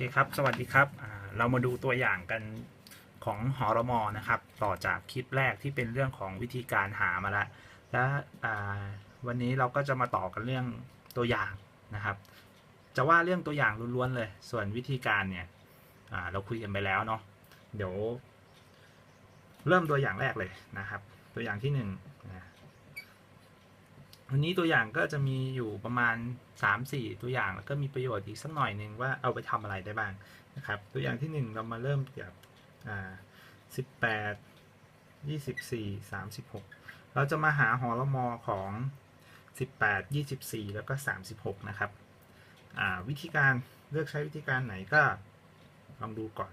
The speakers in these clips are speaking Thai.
เคครับ สวัสดีครับ เรามาดูตัวอย่างกันของหอรมอนะครับ ต่อจากคลิปแรกที่เป็นเรื่องของวิธีการหามาล้วและวันนี้เราก็จะมาต่อกันเรื่องตัวอย่างนะครับ จะว่าเรื่องตัวอย่างล้วนๆเลย ส่วนวิธีการเนี่ยเราคุยกันไปแล้วเนาะ เดี๋ยว เริ่มตัวอย่างแรกเลยนะครับ ตัวอย่างที่หนึ่งวันนี้ตัวอย่างก็จะมีอยู่ประมาณ 3-4 ตัวอย่างแล้วก็มีประโยชน์อีกสักหน่อยหนึ่งว่าเอาไปทำอะไรได้บ้างนะครับ ตัวอย่างที่ 1 เรามาเริ่มจากอ่า18 24 36เราจะมาหาหอรมอของ18 24แล้วก็36นะครับอ่าวิธีการเลือกใช้วิธีการไหนก็ลองดูก่อน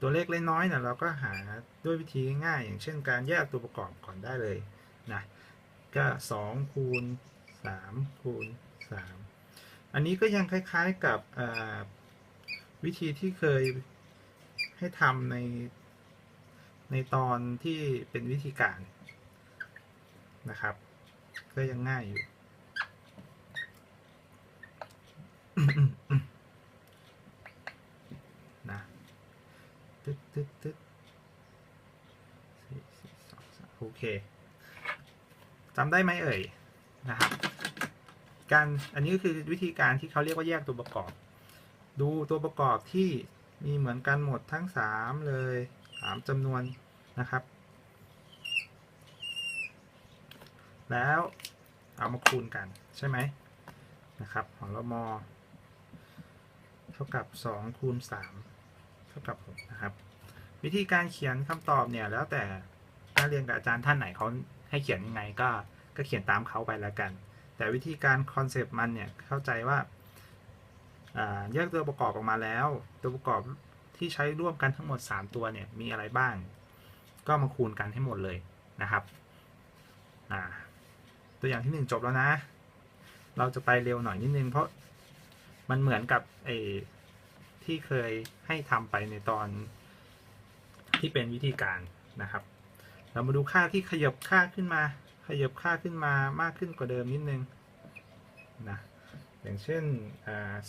ตัวเลขเล็กน้อยเนี่ยเราก็หาด้วยวิธีง่ายอย่างเช่นการแยกตัวประกอบก่อนได้เลยนะก็2คูณ3คูณ 3 อันนี้ก็ยังคล้ายๆกับวิธีที่เคยให้ทำใน ในตอนที่เป็นวิธีการนะครับ ก็ยังง่ายอยู่นะตึ๊ดตึ๊ดตึ๊ดสี่สี่สองสามโอเคจำได้ไหมเอ่ยนะครับ การอันนี้ก็คือวิธีการที่เขาเรียกว่าแยกตัวประกอบ ดูตัวประกอบที่มีเหมือนกันหมดทั้งสามเลยสามจำนวนนะครับ แล้วเอามาคูณกันใช่ไหมนะครับ ของเรามอเท่ากับ 2 คูณ 3 เท่ากับ6นะครับ วิธีการเขียนคำตอบเนี่ยแล้วแต่นักเรียนกับอาจารย์ท่านไหนเขาให้เขียนยังไงก็ก็เขียนตามเขาไปแล้วกัน แต่วิธีการคอนเซปต์มันเนี่ยเข้าใจว่าแยกตัวประกอบออกมาแล้ว ตัวประกอบที่ใช้ร่วมกันทั้งหมด 3 ตัวเนี่ยมีอะไรบ้าง ก็มาคูณกันให้หมดเลยนะครับตัวอย่างที่ 1 จบแล้วนะ เราจะไปเร็วหน่อยนิดนึงเพราะมันเหมือนกับไอที่เคยให้ทำไปในตอนที่เป็นวิธีการนะครับ เรามาดูค่าที่ขยับค่าขึ้นมา ขยับค่าขึ้นมามากขึ้นกว่าเดิมนิดนึง นะอย่างเช่นอ่า44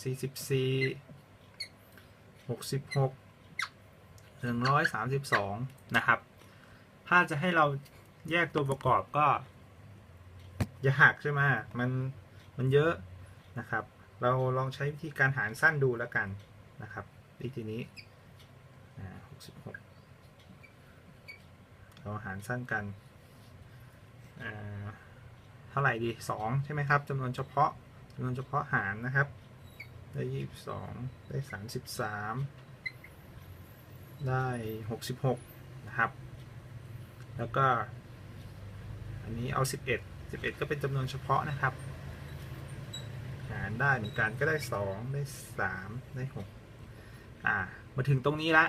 66 132 นะครับ ถ้าจะให้เราแยกตัวประกอบก็อย่าหักใช่ไหมมันมันเยอะนะครับ เราลองใช้วิธีการหารสั้นดูแล้วกันนะครับวิธีนี้หกสิบหกเราหารสั้นกันอ่าาไหร่ดีสองใช่ไหมครับจำนวนเฉพาะจำนวนเฉพาะหารนะครับ ได้ยี่สิบสองได้สามสิบสามได้หกสิบหกนะครับ แล้วก็ อันนี้เอาสิบเอ็ดสิบเอ็ดก็เป็นจำนวนเฉพาะนะครับ หารได้เหมือนกันก็ได้สองได้สามได้หกอ่า มาถึงตรงนี้ละ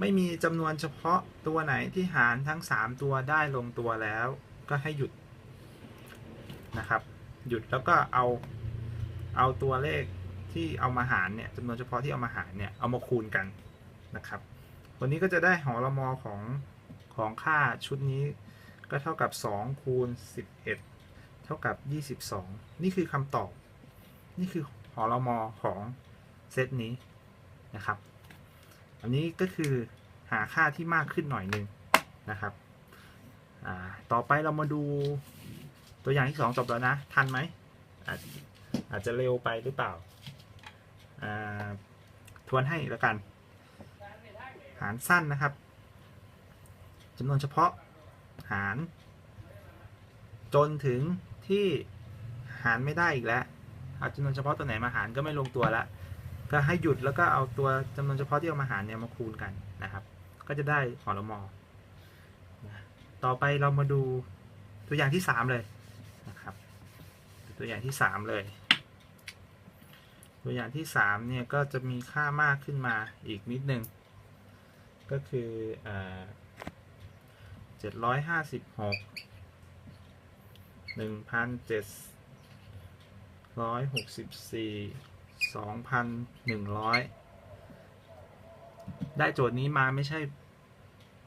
ไม่มีจำนวนเฉพาะตัวไหนที่หารทั้งสามตัวได้ลงตัวแล้ว ก็ให้หยุด นะครับ หยุดแล้วก็เอาเอาตัวเลขที่เอามาหารเนี่ยจำนวนเฉพาะที่เอามาหารเนี่ยเอามาคูณกันนะครับวันนี้ก็จะได้หอรมอของของค่าชุดนี้ก็เท่ากับ 2 คูณ 11 เท่ากับ 22 นี่คือคำตอบ นี่คือหอรมอของเซตนี้นะครับ อันนี้ก็คือหาค่าที่มากขึ้นหน่อยหนึงนะครับต่อไปเรามาดู ตัวอย่างที่สองจบแล้วนะ ทันไหมอาจอาจจะเร็วไปหรือเปล่า ทวนให้แล้วกัน หารสั้นนะครับจำนวนเฉพาะหาร จนถึงที่หารไม่ได้อีกแล้วเอาจำนวนเฉพาะตัวไหนมาหารก็ไม่ลงตัวละก็ให้หยุดแล้วก็เอาตัวจำนวนเฉพาะที่เอามาหารเนี่ยมาคูณกันนะครับ ก็จะได้หอรมอต่อไปเรามาดูตัวอย่างที่สามเลย ตัวอย่างที่สามเลย ตัวอย่างที่สามเนี่ยก็จะมีค่ามากขึ้นมาอีกนิดนึง ก็คือเจ็ดร้อยห้าสิบหกหนึ่งพันเจ็ดร้อยหกสิบสี่สองพันหนึ่งร้อยได้โจทย์นี้มาไม่ใช่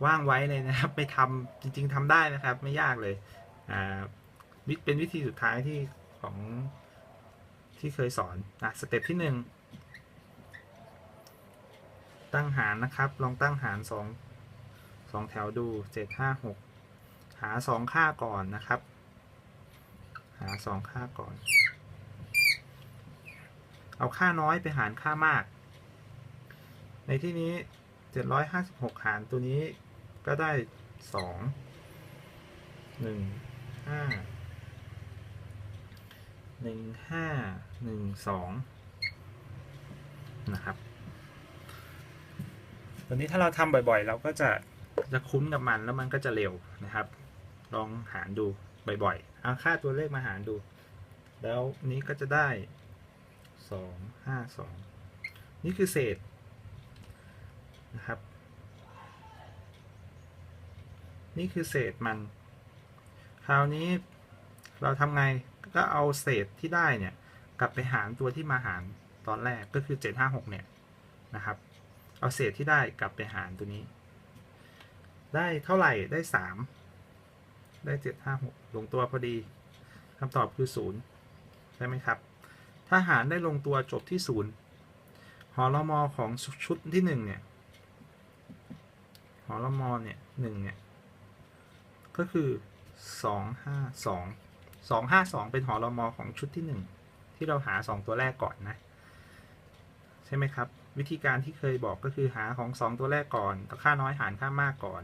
ว่างไว้เลยนะครับ ไปทำจริง ๆทำได้นะครับ ไม่ยากเลย อ่าเป็นวิธีสุดท้ายที่ ของที่เคยสอนนะสเต็ปที่หนึ่งตั้งหารนะครับ ลองตั้งหารสองสองแถวดูเจ็ดห้าหกหาสองค่าก่อนนะครับ หาสองค่าก่อน เอาค่าน้อยไปหารค่ามาก ในที่นี้เจ็ดร้อยห้าสิบหกหารตัวนี้ก็ได้สอง หนึ่งห้าหนึ่งสองนะครับตัวนี้ถ้าเราทำบ่อยๆ เราก็จะจะคุ้นกับมันแล้วมันก็จะเร็วนะครับ ลองหารดูบ่อยๆ เอาค่าตัวเลขมาหารดู แล้วนี้ก็จะได้สองห้าสองนี่คือเศษนะครับ นี่คือเศษมัน คราวนี้เราทำไง ก็เอาเศษที่ได้เนี่ยกลับไปหารตัวที่มาหารตอนแรกก็คือ 756 เนี่ยนะครับ เอาเศษที่ได้กลับไปหารตัวนี้ ได้เท่าไหร่ได้ 3 ได้ 756 ลงตัวพอดีคำตอบคือ 0 ใช่ไหมครับ ถ้าหารได้ลงตัวจบที่ 0 หอรมอของชุดที่ 1 เนี่ย หอรมอเนี่ยหนึ่งเนี่ย ก็คือ 252 252 เป็นหอรมอของชุดที่ 1 ที่เราหา 2 ตัวแรกก่อนนะ ใช่ไหมครับ วิธีการที่เคยบอกก็คือหาของ 2 ตัวแรกก่อนเอาค่าน้อยหารค่ามากก่อน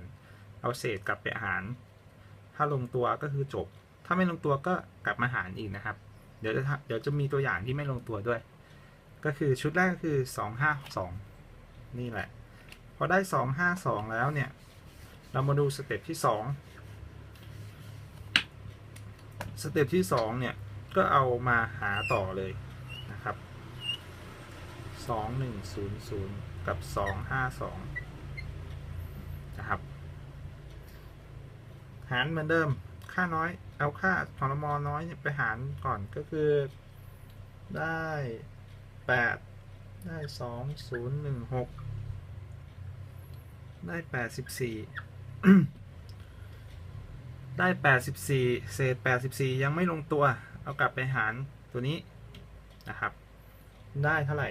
เอาเศษกลับไปหาร ถ้าลงตัวก็คือจบ ถ้าไม่ลงตัวก็กลับมาหารอีกนะครับ เดี๋ยวจะเดี๋ยวจะมีตัวอย่างที่ไม่ลงตัวด้วย ก็คือชุดแรกก็คือ 252 นี่แหละ พอได้ 252 แล้วเนี่ย เรามาดูสเต็ปที่ 2 สเต็ปที่ 2 เนี่ย ก็เอามาหาต่อเลยนะครับ 2100 กับ 252 นะครับหารเหมือนเดิม ค่าน้อย เอาค่าทรมอน้อยไปหารก่อนก็คือได้ 8 ได้ 2016 ได้ 84 ได้ 84 เศษ 84 ยังไม่ลงตัว เอากลับไปหารตัวนี้นะครับ ได้เท่าไหร่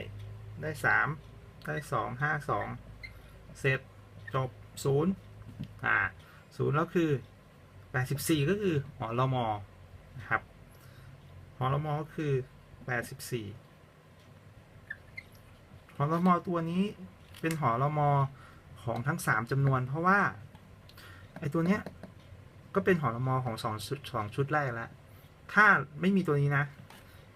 ได้ 3 ได้ 2 5 2 เสร็จจบ 0 อ่า 0 แล้วคือ 84 ก็คือหอรมอนะครับหอรมอก็คือ 84หอรมอตัวนี้เป็นหอรมอของทั้ง 3จำนวน เพราะว่า ไอ้ตัวเนี้ย ก็เป็นหอรมอของสองชุดสองชุดแรกแล้วถ้าไม่มีตัวนี้นะ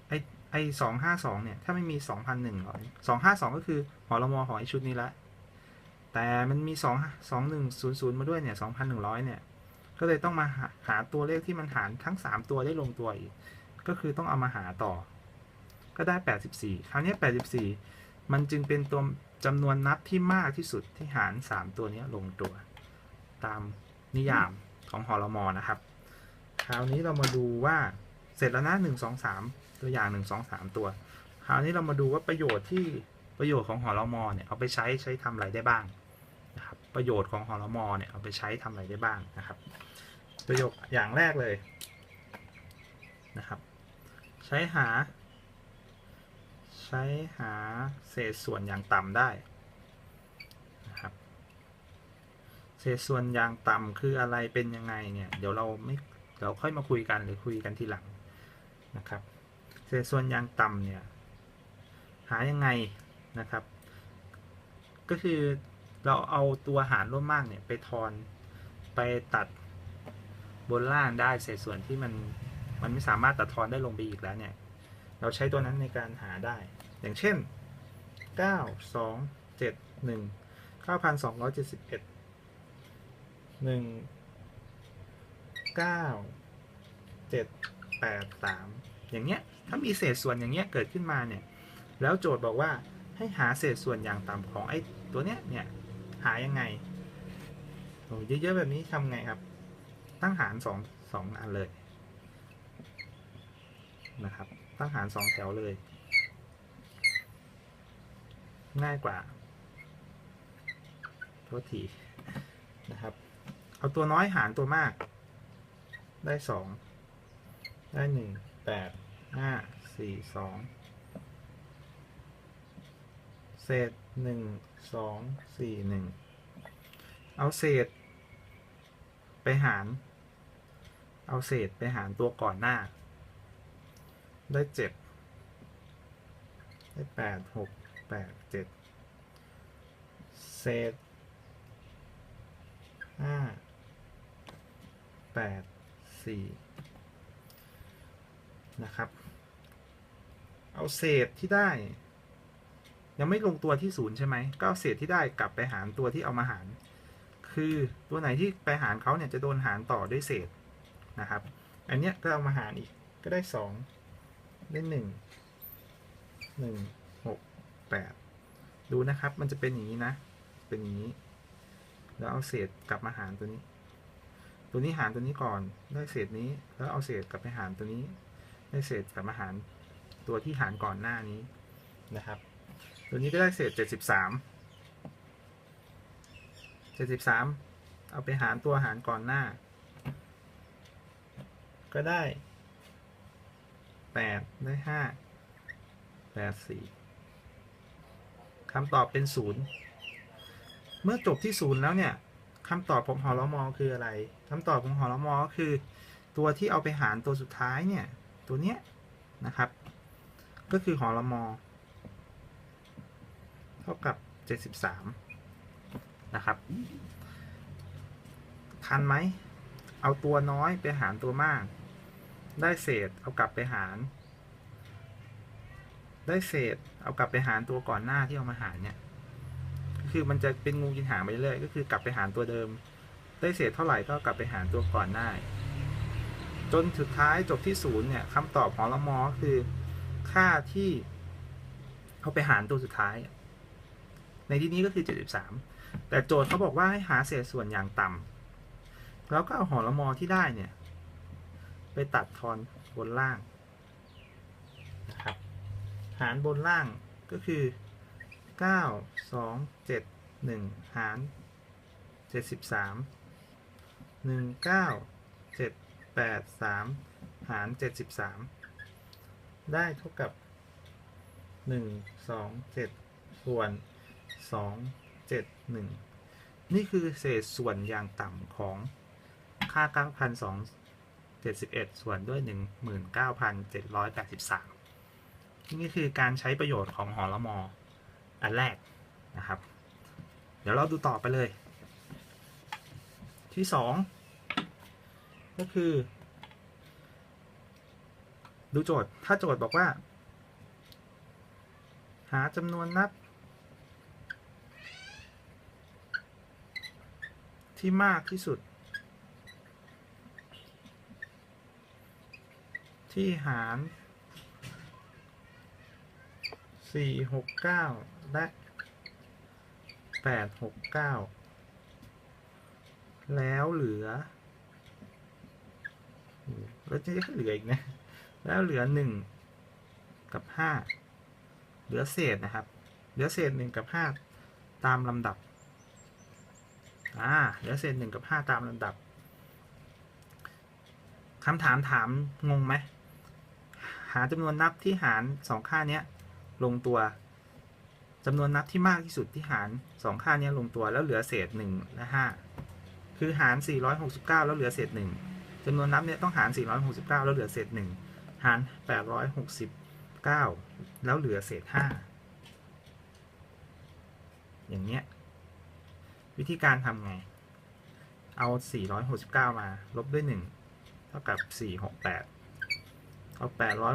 ไอไอสองห้าสองเนี่ย ถ้าไม่มีสองพันหนึ่งร้อยสองห้าสองก็คือหอรมอของไอชุดนี้ละ แต่มันมีสองสองหนึ่งศูนย์ศูนย์มาด้วยเนี่ยสองพันหนึ่งร้อยเนี่ย ก็เลยต้องมาหาหาตัวเลขที่มันหารทั้งสามตัวได้ลงตัวอีก ก็คือต้องเอามาหาต่อ ก็ได้แปดสิบสี่คราวนี้แปดสิบสี่มันจึงเป็นตัวจำนวนนับที่มากที่สุดที่หารสามตัวเนี้ยลงตัว ตามนิยาม ของหอรมอนะครับ คราวนี้เรามาดูว่าเสร็จแล้วนะหนึ่งสองสามตัวอย่างหนึ่งสองสามตัว คราวนี้เรามาดูว่าประโยชน์ที่ประโยชน์ของหอรมอเนี่ยเอาไปใช้ใช้ทำอะไรได้บ้างนะครับ ประโยชน์ของหอรมอเนี่ยเอาไปใช้ทำอะไรได้บ้างนะครับ ประโยชน์อย่างแรกเลยนะครับ ใช้หา ใช้หาเศษส่วนอย่างต่ำได้นะครับ เศษส่วนยางต่ำคืออะไรเป็นยังไงเนี่ย เดี๋ยวเราไม่เดี๋ยวค่อยมาคุยกันหรือคุยกันทีหลังนะครับ เศษส่วนยางต่ำเนี่ย หายังไงนะครับ ก็คือเราเอาตัวหารร่วมมากเนี่ยไปทอนไปตัดบนล่างได้เศษส่วนที่มันมันไม่สามารถตัดทอนได้ลงไปอีกแล้วเนี่ย เราใช้ตัวนั้นในการหาได้ อย่างเช่น 9 2 7 1 9,271 หนึ่งเก้าเจ็ดแปดสามอย่างเงี้ยถ้ามีเศษส่วนอย่างเงี้ยเกิดขึ้นมาเนี่ยแล้วโจทย์บอกว่าให้หาเศษส่วนอย่างต่ำของไอ้ตัวเนี้ยเนี่ยหายังไงโอ้เยอะๆแบบนี้ทำไงครับ ตั้งหารสองสองอันเลยนะครับ ตั้งหารสองแถวเลย ง่ายกว่าโทษที เอาตัวน้อยหารตัวมาก ได้สองได้หนึ่งแปดห้าสี่สองเศษหนึ่งสองสี่หนึ่งเอาเศษ ไปหาร เอาเศษไปหารตัวก่อนหน้า ได้เจ็ดได้แปดหกแปดเจ็ดเศษห้า แปดสี่นะครับ เอาเศษที่ได้ ยังไม่ลงตัวที่ศูนย์ใช่ไหม ก็เอาเศษที่ได้กลับไปหารตัวที่เอามาหาร คือตัวไหนที่ไปหารเขาเนี่ยจะโดนหารต่อด้วยเศษนะครับ อันเนี้ยก็เอามาหารอีก ก็ได้สองได้หนึ่งหนึ่งหกแปดดูนะครับ มันจะเป็นอย่างนี้นะ เป็นอย่างนี้ แล้วเอาเศษกลับมาหารตัวนี้ ตัวนี้หารตัวนี้ก่อนได้เศษนี้ แล้วเอาเศษกลับไปหารตัวนี้ ได้เศษกลับมาหารตัวที่หารก่อนหน้านี้นะครับ ตัวนี้ก็ได้เศษเจ็ดสิบสามเจ็ดสิบสามเอาไปหารตัวหารก่อนหน้า ก็ได้แปดได้ห้าแปดสี่คำตอบเป็นศูนย์เมื่อจบที่ศูนย์แล้วเนี่ย คำตอบของหอรมอคืออะไรคำตอบของหอรมอคือ ตัวที่เอาไปหารตัวสุดท้ายเนี่ย ตัวเนี้ยนะครับ ก็คือหอรมอ เท่ากับเจ็ดสิบสามนะครับ ทันไหม เอาตัวน้อยไปหารตัวมาก ได้เศษเอากลับไปหาร ได้เศษเอากลับไปหารตัวก่อนหน้าที่เอามาหารเนี่ย คือมันจะเป็นงูกินหางไปเรื่อยก็คือกลับไปหารตัวเดิม ได้เศษเท่าไหร่ก็กลับไปหารตัวก่อนหน้าจนสุดท้ายจบที่ศูนย์เนี่ยคำตอบของละมอคือค่าที่เอาไปหารตัวสุดท้าย ในที่นี้ก็คือ73แต่โจทย์เขาบอกว่าให้หาเศษส่วนอย่างต่ำแล้วก็เอาหอละมอที่ได้เนี่ย ไปตัดทอนบนล่างนะครับ หารบนล่างก็คือ 9 2 7 1หาร73 1 9 7 8 3หาร73ได้เท่ากับ1 2 7ส่วน2 7 1นี่คือเศษส่วนอย่างต่ำของค่า 9,271 ส่วนด้วย 19,783 นี่คือการใช้ประโยชน์ของหอละมอ อันแรกนะครับ เดี๋ยวเราดูต่อไปเลย ที่สองก็คือ ดูโจทย์ ถ้าโจทย์บอกว่า หาจำนวนนับ ที่มากที่สุด ที่หารสี่หกเก้า และแปดหกเก้าแล้วเหลือ แล้วจะเหลืออีกนะ แล้วเหลือหนึ่งกับห้าเหลือเศษนะครับ เหลือเศษหนึ่งกับห้าตามลำดับ อ่า เหลือเศษหนึ่งกับห้าตามลำดับคำถามถามงงไหม หาจำนวนนับที่หารสองค่านี้ลงตัว จำนวนนับที่มากที่สุดที่หารสองค่านี้ลงตัวแล้วเหลือเศษหนึ่งและห้าคือหาร 469 แล้วเหลือเศษหนึ่งจำนวนนับเนี่ยต้องหาร 469 แล้วเหลือเศษหนึ่งหาร 869 แล้วเหลือเศษห้าอย่างเนี้ยวิธีการทำไง เอา 469 มา ลบด้วย 1 เท่ากับ 468 เอา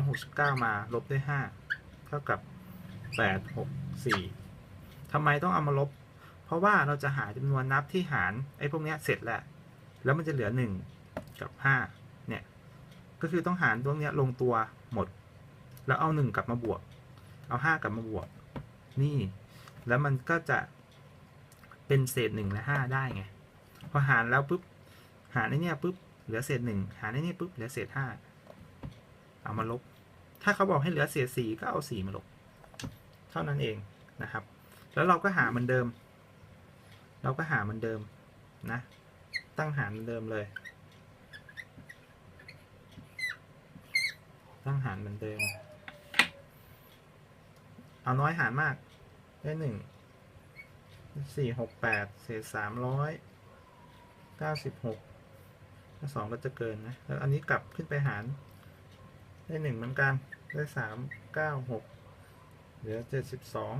869 มา ลบด้วย 5 เท่ากับ แปดหกสี่ทำไมต้องเอามาลบ เพราะว่าเราจะหาจำนวนนับที่หารไอ้พวกนี้เสร็จแล้ว แล้วมันจะเหลือหนึ่งกับห้าเนี่ย ก็คือต้องหารพวกเนี้ยลงตัวหมด แล้วเอาหนึ่งกลับมาบวก เอาห้ากลับมาบวก นี่ แล้วมันก็จะเป็นเศษหนึ่งและห้าได้ไง พอหารแล้วปุ๊บ หารไอ้เนี่ยปุ๊บ เหลือเศษหนึ่ง หารไอ้นี่ปุ๊บ เหลือเศษห้า เอามาลบ ถ้าเขาบอกให้เหลือเศษสี่ก็เอาสี่มาลบ เท่านั้นเองนะครับ แล้วเราก็หาเหมือนเดิม เราก็หาเหมือนเดิมนะ ตั้งหารเหมือนเดิมเลย ตั้งหารเหมือนเดิม เอาน้อยหารมาก ได้หนึ่งสี่หกแปดเศษสามร้อยเก้าสิบหกถ้าสองก็จะเกินนะ แล้วอันนี้กลับขึ้นไปหาร ได้หนึ่งเหมือนกัน ได้สามเก้าหก เหลือเจ็ดสิบสอง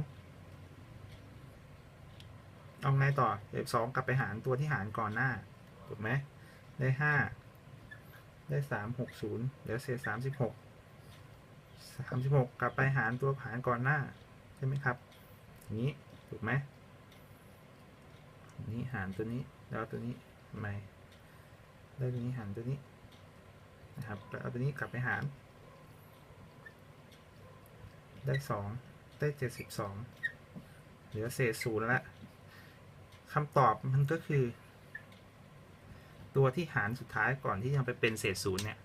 เอาไงต่อเจ็ดสองกลับไปหารตัวที่หารก่อนหน้า ถูกไหม ได้ห้า ได้สามหกศูนย์เหลือเศษสามสิบหกสามสิบหกกลับไปหารตัวหารก่อนหน้า ใช่ไหมครับ อย่างนี้ ถูกไหมนนี้หารตัวนี้ แล้วตัวนี้ทำไมได้ตัวนี้หารตัวนี้นะครับแล้วเอาตัวนี้กลับไปหาร ได้สองได้เจ็ดสิบสองเหลือเศษศูนย์ละคำตอบมันก็คือ ตัวที่หารสุดท้ายก่อนที่จะไปเป็นเศษศูนย์เนี่ย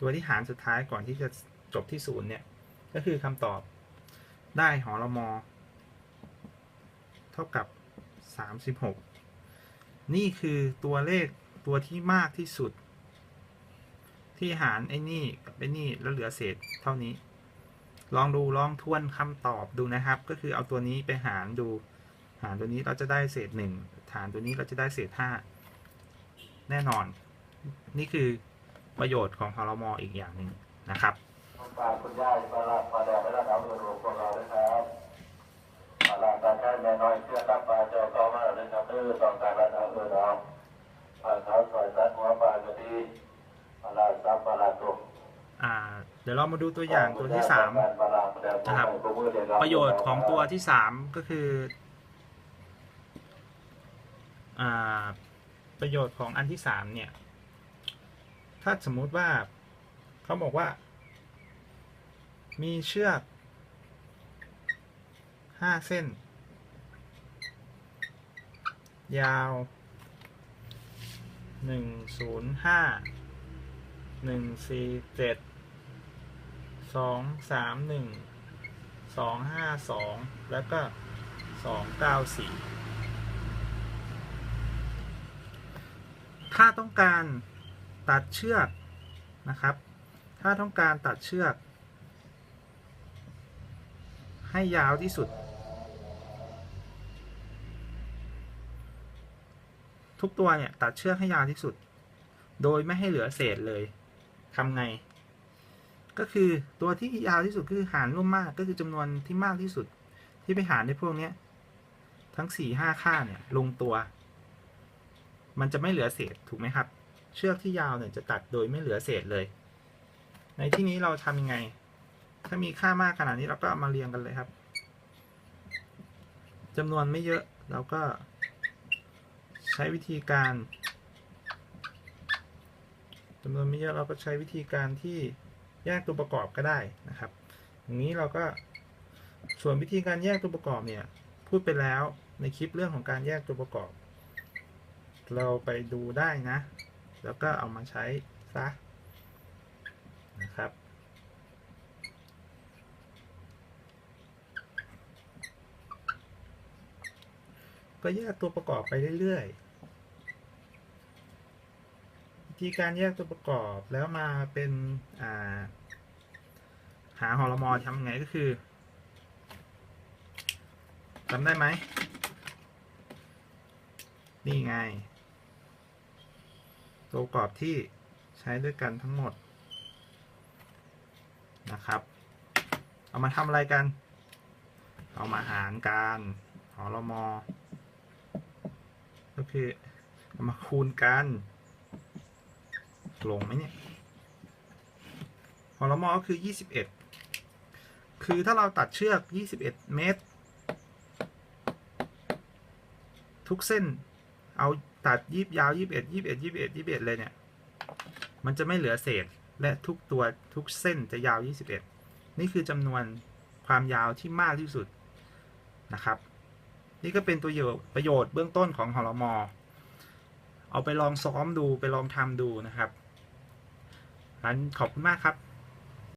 ตัวที่หารสุดท้ายก่อนที่จะจบที่ศูนย์เนี่ย ก็คือคำตอบได้หอละมอเท่ากับสามสิบหกนี่คือตัวเลขตัวที่มากที่สุด ที่หารไอ้นี่กับไอ้นี่แล้วเหลือเศษเท่านี้ ลองดูลองทวนคำตอบดูนะครับ ก็คือเอาตัวนี้ไปหารดู หารตัวนี้เราจะได้เศษหนึ่งหารตัวนี้เราจะได้เศษห้าแน่นอน นี่คือประโยชน์ของฮอลมออีกอย่างหนึ่งนะครับคุณตาคุณย่ามาลามาแดดและดาวเรืองพวกเราด้วยครับมาลาตาแค่แม่น้อยเชื่อตั้งปลาเจ้าก็มาเลยครับเออต้องการระดาวเรืองเราปลาเท้าซอยตัดหัวปลาซับมาลาตุก อ่า เดี๋ยวเรามาดูตัวอย่างตัวที่สามนะครับ ประโยชน์ของตัวที่สามก็คืออประโยชน์ของอันที่สามเนี่ย ถ้าสมมุติว่าเขาบอกว่า มีเชือกห้าเส้น ยาวหนึ่งศูนย์ห้าหนึ่งสี่เจ็ด สองสามหนึ่งสองห้าสองแล้วก็สองเก้าสี่ถ้าต้องการตัดเชือกนะครับ ถ้าต้องการตัดเชือก ให้ยาวที่สุด ทุกตัวเนี่ยตัดเชือกให้ยาวที่สุด โดยไม่ให้เหลือเศษเลยทำไง ก็คือตัวที่ยาวที่สุดคือหารร่วมมากก็คือจำนวนที่มากที่สุด ที่ไปหารในพวกเนี้ย ทั้งสี่ห้าค่าเนี่ยลงตัว มันจะไม่เหลือเศษถูกไหมครับ เชือกที่ยาวเนี่ยจะตัดโดยไม่เหลือเศษเลย ในที่นี้เราทำยังไง ถ้ามีค่ามากขนาดนี้เราก็มาเรียงกันเลยครับจำนวนไม่เยอะเราก็ใช้วิธีการจำนวนไม่เยอะเราก็ใช้วิธีการที่ แยกตัวประกอบก็ได้นะครับอย่างนี้เราก็ส่วนวิธีการแยกตัวประกอบเนี่ยพูดไปแล้วในคลิปเรื่องของการแยกตัวประกอบ เราไปดูได้นะ แล้วก็เอามาใช้ซะนะครับก็แยกตัวประกอบไปเรื่อย ธีการแยกตัวประกอบแล้วมาเป็นาหาฮอลมอทำไงก็คือจำได้ไหม นี่ไง ตัวประกอบที่ใช้ด้วยกันทั้งหมดนะครับ เอามาทำอะไรกัน เอามาหารกันหอลมอก็คือเอามาคูณกัน ลงไหมเนี่ยหอลมอก็คือ 21 คือถ้าเราตัดเชือก 21 เมตร ทุกเส้น เอาตัดยีบยาว 21 21 21 21 เลยเนี่ย มันจะไม่เหลือเศษ และทุกตัวทุกเส้นจะยาว 21 นี่คือจำนวนความยาวที่มากที่สุดนะครับ นี่ก็เป็นตัวประโยชน์เบื้องต้นของหอลมอเอาไปลองซ้อมดูไปลองทำดูนะครับ งั้นขอบคุณมากครับ